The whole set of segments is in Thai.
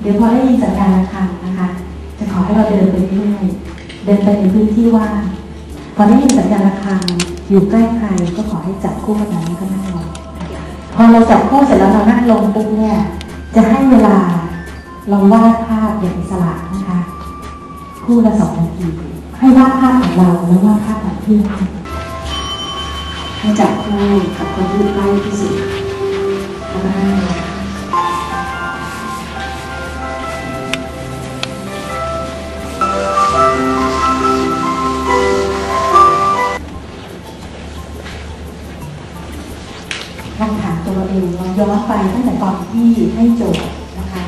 เดี๋ยวพอได้ยินสัญญาณระฆังนะคะ จะขอให้เราเดินไปเรื่อยๆเดินไปในพื้นที่ว่างพอได้ยินสัญญาณระฆังอยู่ใกล้ใครก็ขอให้จับคู่กันนั้นแล้วก็นั่งลงพอเราจับคู่เสร็จแล้วเรานั่งลงปุ๊บเนี่ยจะให้เวลาเราวาดภาพอย่างอิสระนะคะ คู่ละสองนาทีให้วาดภาพของเราแล้ววาดภาพของเพื่อนให้จับคู่กับคนที่ใกล้ที่สุดแล้วก็นั่งลง ย้อนไปตั้งแต่ตอนที่ให้โจทย์นะคะ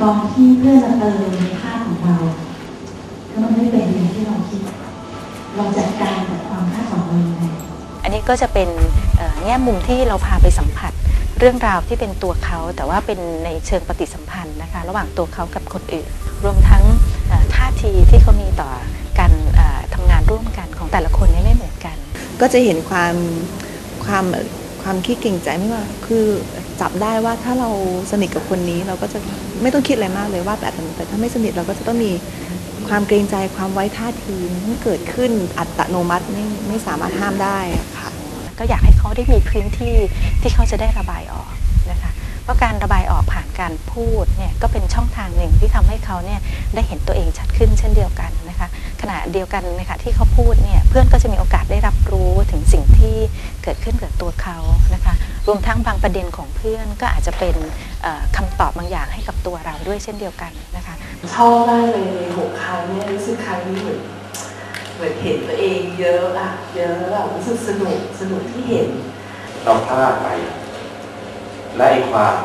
ตอนที่เพื่อนมาเติมในภาพของเราก็มันไม่เป็นอย่างที่เราคิด เราจัดการกับความคาดหวังเรายังไงอันนี้ก็จะเป็นเอ่อแง่มุมที่เราพาไปสัมผัสเรื่องราวที่เป็นตัวเขา แต่ว่าเป็นในเชิงปฏิสัมพันธ์นะคะ ระหว่างตัวเขากับคนอื่น รวมทั้งเอ่อท่าทีที่เขามีต่อการเอ่อทำงานร่วมกันของแต่ละคนเนี่ยไม่เหมือนกัน ก็จะเห็นความความ ความคิดเก่งใจไม่ว่า คือจับได้ว่าถ้าเราสนิทกับคนนี้เราก็จะไม่ต้องคิดอะไรมากเลยว่าแบบนั้นแต่ถ้าไม่สนิทเราก็จะต้องมีความเกรงใจความไว้ท่าทีที่เกิดขึ้นอัตโนมัติไม่ไม่สามารถห้ามได้ค่ะ ก็อยากให้เขาได้มีพื้นที่ที่เขาจะได้ระบายออกนะคะเพราะการระบายออกผ่านการพูดเนี่ยก็เป็นช่องทางหนึ่งที่ทำให้เขาเนี่ยได้เห็นตัวเองชัดขึ้นเช่นเดียวกันนะคะขณะเดียวกันนะคะที่เขาพูดเนี่ยเพื่อนก็จะมีโอกาสได้รับรู้ถึง เกิดขึ้นกับตัวเขานะคะรวมทั้งบางประเด็นของเพื่อนก็อาจจะเป็นเอ่อคำตอบบางอย่างให้กับตัวเราด้วยเช่นเดียวกันนะคะชอบมากเลยในหกครั้งเนี่ยรู้สึกครั้งนี้เหมือนเหมือนเห็นตัวเองเยอะอะเยอะแบบรู้สึกสนุกสนุกที่เห็นเราพลาดไป และไอ้ความ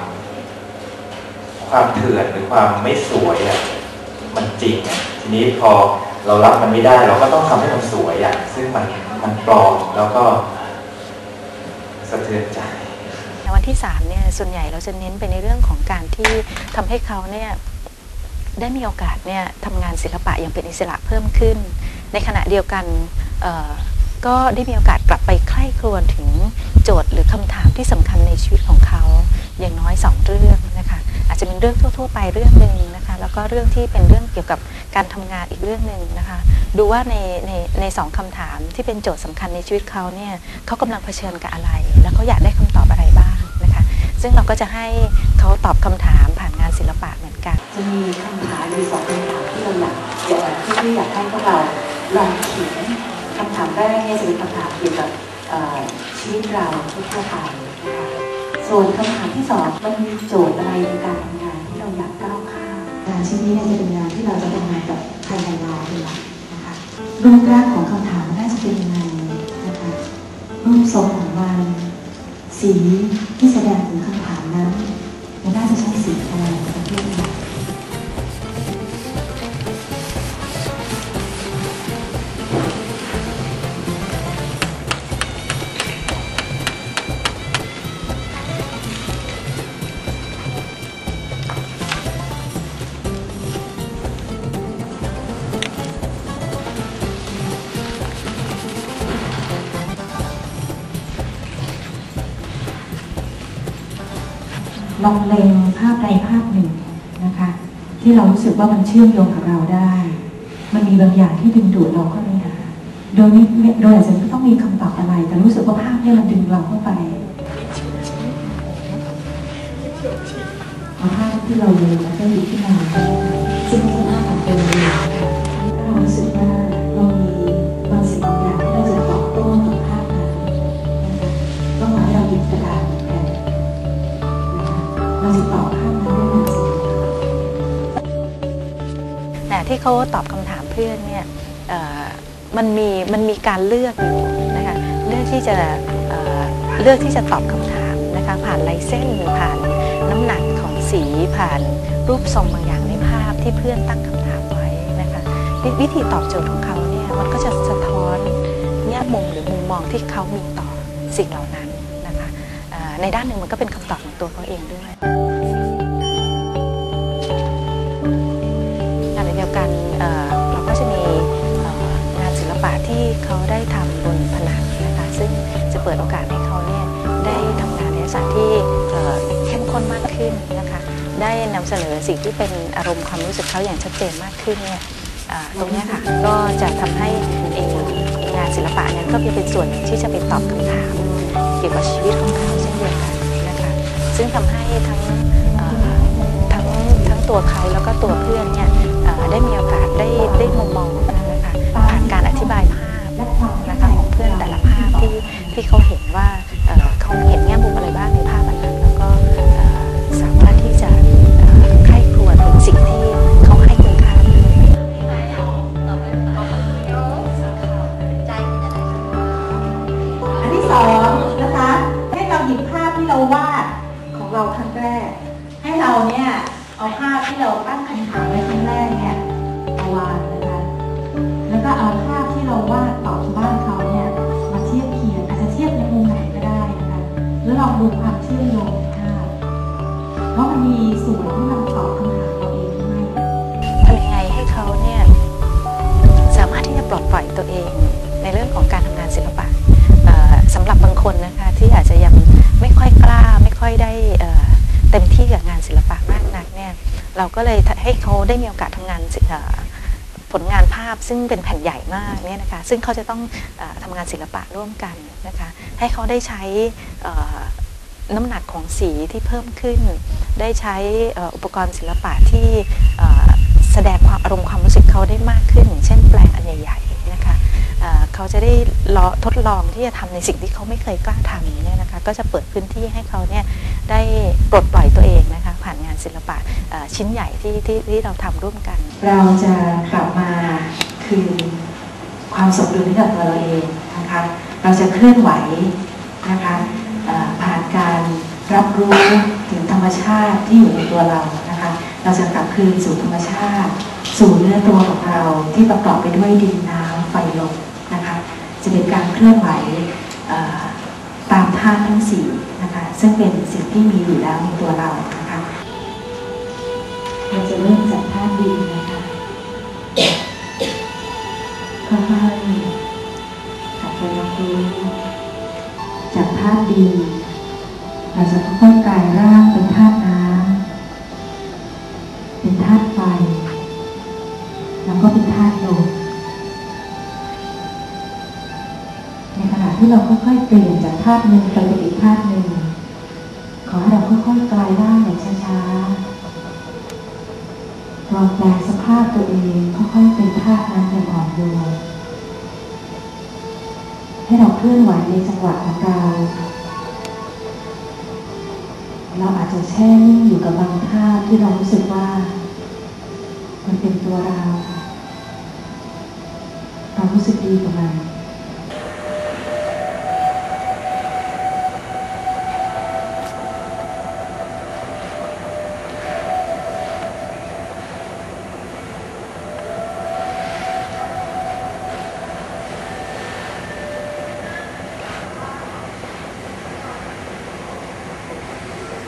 ความเถื่อนหรือความไม่สวยอะมันจริงอะทีนี้พอเรารับมันไม่ได้ เราก็ต้องทำให้มันสวยอะซึ่งมันมันปลอมแล้วก็ สะเทือนใจในวันที่3เนี่ยส่วนใหญ่เราจะเน้นไปในเรื่องของการที่ทำให้เขาเนี่ยได้มีโอกาสเนี่ยทำงานศิลปะอย่างเป็นอิสระเพิ่มขึ้น ในขณะเดียวกันก็ได้มีโอกาสกลับไปใคร่ครวญถึงโจทย์หรือคำถามที่สำคัญในชีวิตของเขาอย่างน้อยสองเรื่องนะคะอาจจะเป็นเรื่องทั่ว ๆ ไปเรื่องหนึ่ง แล้วก็เรื่องที่เป็นเรื่องเกี่ยวกับการทำงานอีกเรื่องหนึ่งนะคะ ดูว่าในในในสองคำถามที่เป็นโจทย์สำคัญในชีวิตเขาเนี่ยเขากำลังเผชิญกับอะไร แล้วเขาอยากได้คำตอบอะไรบ้างนะคะ ซึ่งเราก็จะให้เขาตอบคำถามผ่านงานศิลปะเหมือนกันจะมีคำถามมีสองคำถามที่เราอยากอยากที่ที่อยากให้พวกเราลองเขียนคำถามแรกเนี่ยจะเป็นคำถามเกี่ยวกับชีวิตเราทั่วๆไปนะคะส่วนคำถามที่สองมันมีโจทย์อะไรในการามงานชิ้นนี้เนี่ยจะเป็นงานที่เราจะทำงานกับภายในลาวเป็นหลักนะคะรูปร่างของคำถามน่าจะเป็นยังไงนะคะรูปทรงของมันสีที่แสดงถึงคำถามนั้น ลองเล็งภาพใดภาพหนึ่งนะคะ ที่เรารู้สึกว่ามันเชื่อมโยงกับเราได้ มันมีบางอย่างที่ดึงดูดเราเข้าไปหาโดยไม่โดยอาจจะไม่ต้องมีคำตอบอะไร แต่รู้สึกว่าภาพนี่ยมันดึงเราเข้าไปเอาภาพที่เราเลยแล้วก็หยิบขึ้นมาซึ่งเป็นภาพของตัวเรา ที่เขาตอบคำถามเพื่อนเนี่ยมันมีมันมีการเลือกอยู่นะคะเลือกที่จะเเลือกที่จะตอบคำถามนะคะผ่านลายเส้นผ่านน้ำหนักของสีผ่านรูปทรงบางอย่างในภาพที่เพื่อนตั้งคำถามไว้นะคะวิวิธีตอบโจทย์ของเขาเนี่ยมันก็จะสะท้อนแง่มุมหรือมุมมองที่เขามีต่อสิ่งเหล่านั้นนะคะในด้านหนึ่งมันก็เป็นคำตอบของตัวเขาเองด้วย เขาได้ทำบนผนังนะคะซึ่งจะเปิดโอกาสให้เขาเนี่ยได้ทำงานในลักษณะที่เข้มข้นมากขึ้นนะคะได้นำเสนอสิ่งที่เป็นอารมณ์ความรู้สึกเขาอย่างชัดเจนมากขึ้นเนี่ยตรงนี้ค่ะก็จะทำให้เองงานศิลปะนั้นก็เป็นส่วนหนึ่งที่จะไปตอบคำถามเกี่ยวกับชีวิตของเขาเช่นเดียวกันนะคะซึ่งทำให้ทั้งทั้งทั้งตัวเขาแล้วก็ตัวเพื่อนเนี่ยได้มีโอกาสได้ได้มุมมองนะคะผ่านการอธิบายภาพ ที่เขาเห็นว่าเขาเห็นแง่มุมอะไรบ้างในภาพอันนั้นแล้วก็สามารถที่จะเอ่อใคร่ครวญถึงสิ่งที่เขาให้คุณค่าด้วยอันที่สองนะคะให้เราหยิบภาพที่เราวาดของเราครั้งแรก ให้เราเนี่ยเอาภาพที่เราตั้งคำถามไว้ครั้งแรกเนี่ยมาวางนะคะแล้วก็เอาภาพ เราก็เลยให้เขาได้มีโอกาสทำงานผลงานภาพซึ่งเป็นแผ่นใหญ่มากเนี่ยนะคะซึ่งเขาจะต้องอทำงานศิลปะร่วมกันนะคะให้เขาได้ใช้น้ำหนักของสีที่เพิ่มขึ้น ได้ใช้อุปกรณ์ศิลปะที่แสดงความอารมณ์ความรู้สึกเขาได้มากขึ้น เช่นแปลงอันใหญ่ๆนะคะเขาจะได้ลอทดลองที่จะทำในสิ่งที่เขาไม่เคยกล้าทำเนี่ยนะคะก็จะเปิดพื้นที่ให้เขาเนี่ยได้ปลดปล่อยตัวเองนะคะ ผ่านงานศิลปะชิ้นใหญ่ที่ที่ที่เราทำร่วมกัน เราจะกลับมาคืนความสมดุลให้กับตัวเราเองนะคะเราจะเคลื่อนไหวนะคะผ่านการรับรู้ถึงธรรมชาติที่อยู่ในตัวเรานะคะเราจะกลับคืนสู่ธรรมชาติ สู่เนื้อตัวของเราที่ประกอบไปด้วยดินน้ำไฟลมนะคะจะเป็นการเคลื่อนไหวตามธาตุทั้งสี่นะคะซึ่งเป็นสิ่งที่มีอยู่แล้วในตัวเรานะ เราจะเริ่มจากธาตุดินนะคะค่อยๆกลับไปรับรู้จากธาตุดินเราจะค่อยๆกลายร่างเป็นธาตุน้ำเป็นธาตุไฟ แล้วก็เป็นธาตุลมในขณะที่เราค่อยๆเปลี่ยนจากธาตุหนึ่งไปเป็นอีกธาตุหนึ่งขอให้เราค่อยๆกลายร่างอย่างช้าๆ ลองแปลสภาพตัวเองค่อยๆเป็นธาตุนั้นอย่างอ่อนโยนให้เราเคลื่อนไหวในจังหวะของเรา เราอาจจะแช่นิ่งอยู่กับบางท่าที่เรารู้สึกว่า มันเป็นตัวเรา เรารู้สึกดีกับมัน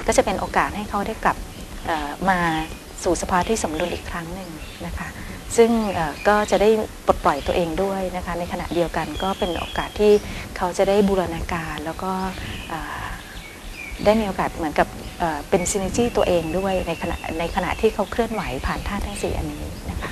ก็จะเป็นโอกาสให้เขาได้กลับมาสู่สภาวะที่สมดุลอีกครั้งหนึ่งนะคะซึ่งก็จะได้ปลดปล่อยตัวเองด้วยนะคะในขณะเดียวกันก็เป็นโอกาสที่เขาจะได้บูรณาการ แล้วก็ได้มีโอกาสเหมือนกับเป็นซิน e จี้ตัวเองด้วยในขณะในขณะที่เขาเคลื่อนไหวผ่านท่าทั้งสี่อันนี้นะคะ